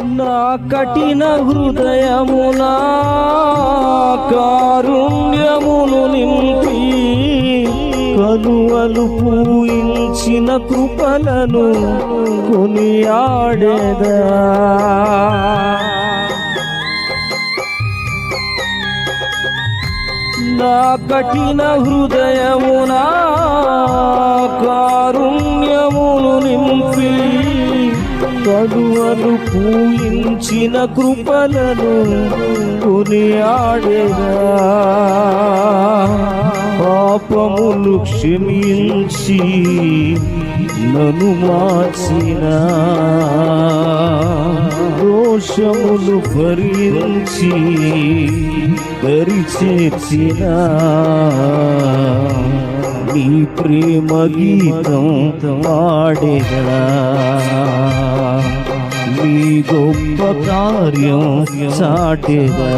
నా కఠిన హృదయమునా కారుణ్యమును నింపి కనువలు పూయించిన కృపలను కొనియాడేదా. నా కఠిన హృదయమునా కడువలు పూయించిన కృపలను కొనియాడేదా పాపములు క్షమించి నను మార్చిన. దోషములు భరించి దరిచేర్చిన నీ ప్రేమ గీతం పాడేదా కార్యం సాటిగా